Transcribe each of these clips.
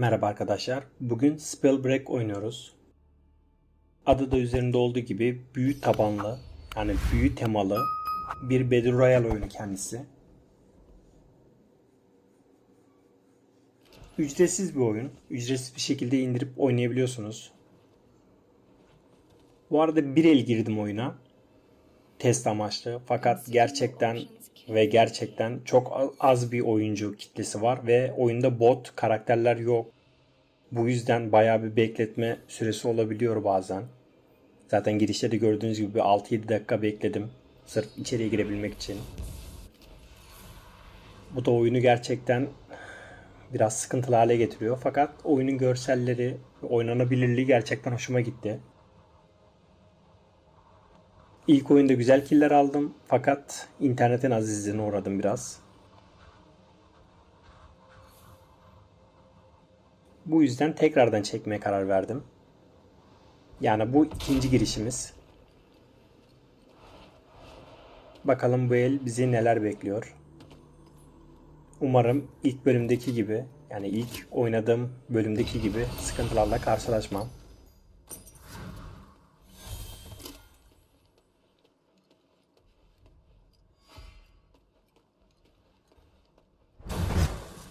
Merhaba arkadaşlar. Bugün Spellbreak oynuyoruz. Adı da üzerinde olduğu gibi büyü tabanlı, yani büyü temalı bir Battle Royale oyunu kendisi. Ücretsiz bir oyun. Ücretsiz bir şekilde indirip oynayabiliyorsunuz. Bu arada bir el girdim oyuna. Test amaçlı. Fakat gerçekten ve gerçekten çok az bir oyuncu kitlesi var ve oyunda bot karakterler yok. Bu yüzden bayağı bir bekletme süresi olabiliyor bazen. Zaten girişte de gördüğünüz gibi bir 6-7 dakika bekledim. Sırf içeriye girebilmek için. Bu da oyunu gerçekten biraz sıkıntılı hale getiriyor. Fakat oyunun görselleri, oynanabilirliği gerçekten hoşuma gitti. İlk oyunda güzel killer aldım fakat internetin azizliğine uğradım biraz. Bu yüzden tekrardan çekmeye karar verdim. Yani bu ikinci girişimiz. Bakalım bu el bizi neler bekliyor. Umarım ilk bölümdeki gibi yani ilk oynadığım bölümdeki gibi sıkıntılarla karşılaşmam.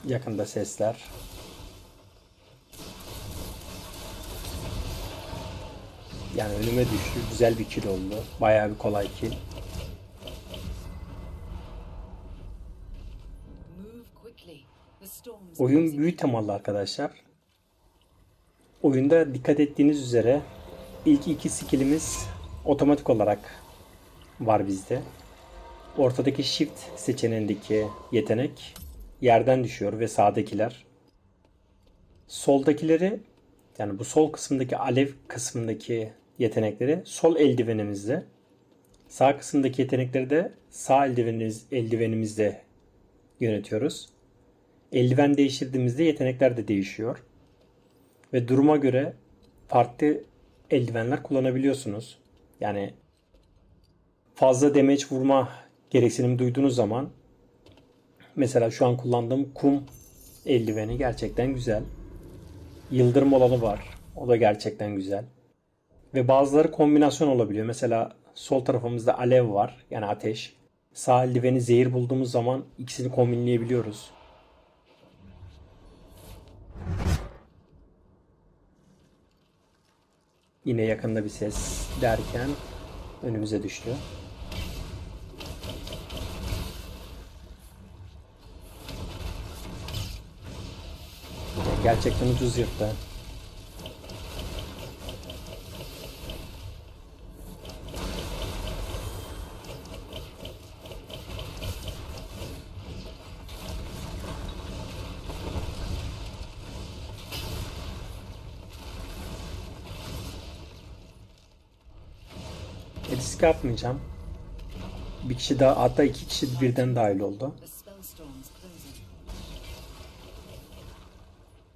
Yakında sesler. Yani önüme düştü. Güzel bir kill oldu. Bayağı bir kolay kill. Oyun büyü temalı arkadaşlar. Oyunda dikkat ettiğiniz üzere ilk iki skillimiz otomatik olarak var bizde. Ortadaki shift seçeneğindeki yetenek yerden düşüyor ve sağdakiler. Soldakileri yani bu sol kısımdaki alev kısmındaki yetenekleri sol eldivenimizde. Sağ kısımdaki yetenekleri de sağ eldivenimiz, eldivenimizde yönetiyoruz. Eldiven değiştirdiğimizde yetenekler de değişiyor. Ve duruma göre farklı eldivenler kullanabiliyorsunuz. Yani fazla damage vurma gereksinimi duyduğunuz zaman mesela şu an kullandığım kum eldiveni gerçekten güzel. Yıldırım olanı var. O da gerçekten güzel. Ve bazıları kombinasyon olabiliyor. Mesela sol tarafımızda alev var. Yani ateş. Sağ eldiveni zehir bulduğumuz zaman ikisini kombinleyebiliyoruz. Yine yakında bir ses derken önümüze düştü. Gerçekten ucuz yırttı. Risk atmayacağım. Bir kişi daha hatta iki kişi birden dahil oldu.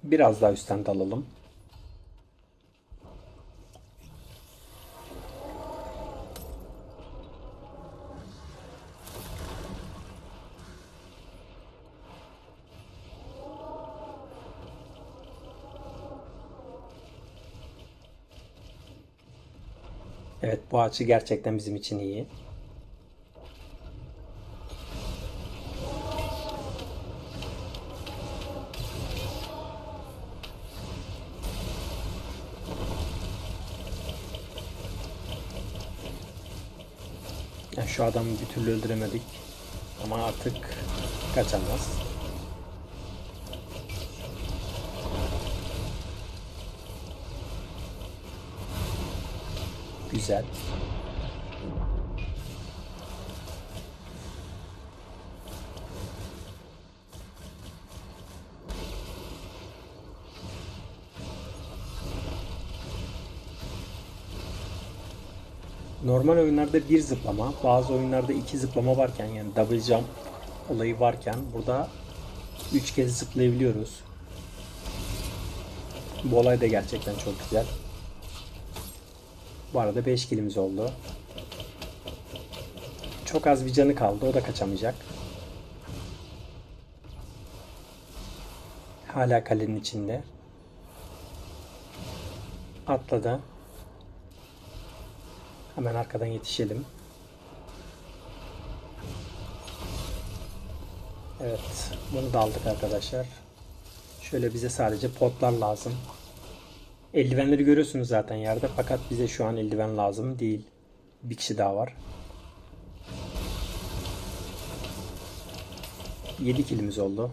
Biraz daha üstten dalalım. Evet bu açı gerçekten bizim için iyi. Yani şu adamı bir türlü öldüremedik. Ama artık kaçamaz. Güzel. Normal oyunlarda bir zıplama, bazı oyunlarda iki zıplama varken yani double jump olayı varken burada üç kez zıplayabiliyoruz. Bu olay da gerçekten çok güzel. Bu arada 5 kilimiz oldu. Çok az bir canı kaldı. O da kaçamayacak. Hala kalenin içinde. Atladı. Hemen arkadan yetişelim. Evet. Bunu da aldık arkadaşlar. Şöyle bize sadece potlar lazım. Eldivenleri görüyorsunuz zaten yerde fakat bize şu an eldiven lazım değil. Bir kişi daha var. 7 kilimiz oldu.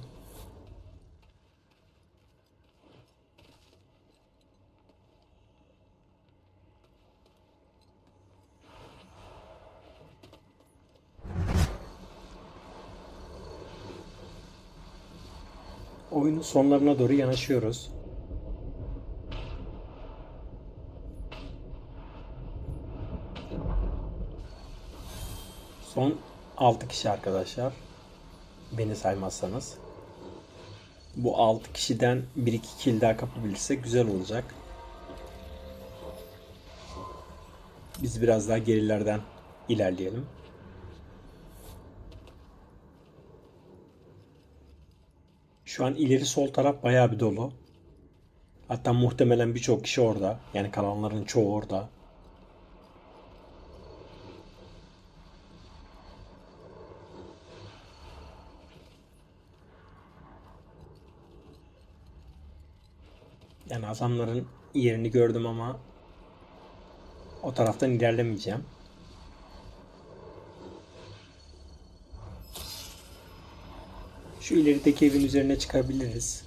Oyunun sonlarına doğru yanaşıyoruz. Son 6 kişi arkadaşlar. Beni saymazsanız. Bu 6 kişiden 1-2 kill daha kapabilirsek güzel olacak. Biz biraz daha gerilerden ilerleyelim. Şu an ileri sol taraf bayağı bir dolu. Hatta muhtemelen birçok kişi orada. Yani kalanların çoğu orada. Yani adamların yerini gördüm ama o taraftan ilerlemeyeceğim. Şu ilerideki evin üzerine çıkabiliriz.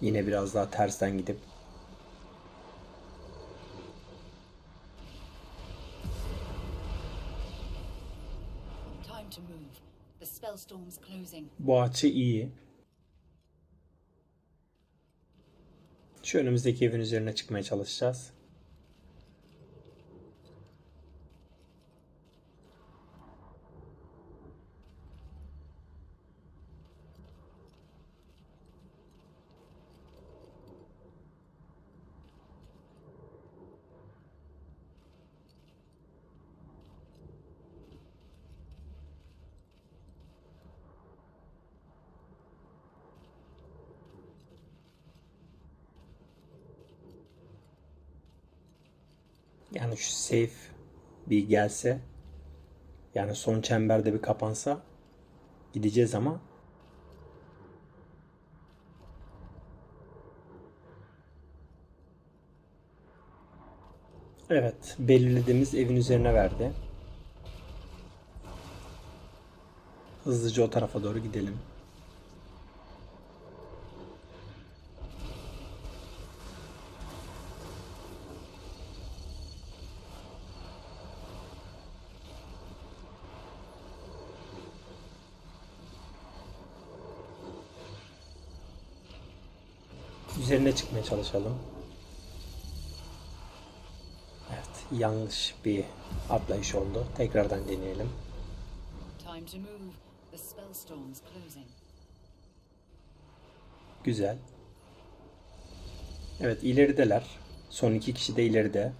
Yine biraz daha tersten gidip. Time to move. The spellstorm's closing. Bu açı iyi. Şu önümüzdeki evin üzerine çıkmaya çalışacağız. Yani şu safe bir gelse yani son çemberde bir kapansa gideceğiz ama Evet, belirlediğimiz evin üzerine verdi. Hızlıca o tarafa doğru gidelim. Üzerine çıkmaya çalışalım. Evet, yanlış bir atlayış oldu. Tekrardan deneyelim. Güzel. Evet, ilerideler. Son iki kişi de ileride.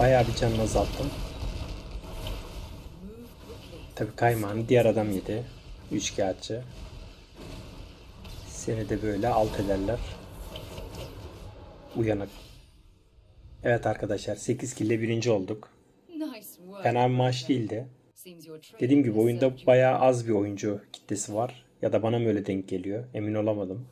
Bayağı bir canını azalttım. Tabii kaymağını diğer adam yedi. Üçkağıtçı. Seni de böyle alt ederler. Uyanık. Evet arkadaşlar 8 kill ile birinci olduk. Fena bir maç değildi. Dediğim gibi oyunda bayağı az bir oyuncu kitlesi var. Ya da bana mı öyle denk geliyor? Emin olamadım.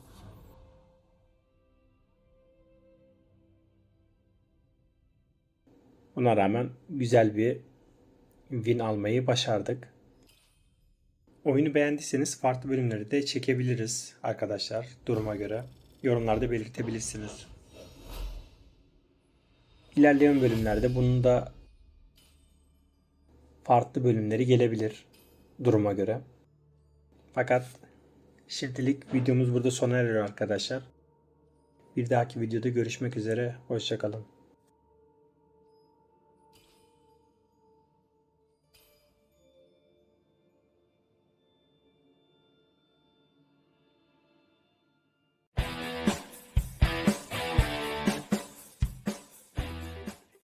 Buna rağmen güzel bir win almayı başardık. Oyunu beğendiyseniz farklı bölümleri de çekebiliriz arkadaşlar duruma göre. Yorumlarda belirtebilirsiniz. İlerleyen bölümlerde bunun da farklı bölümleri gelebilir duruma göre. Fakat şimdilik videomuz burada sona eriyor arkadaşlar. Bir dahaki videoda görüşmek üzere. Hoşçakalın.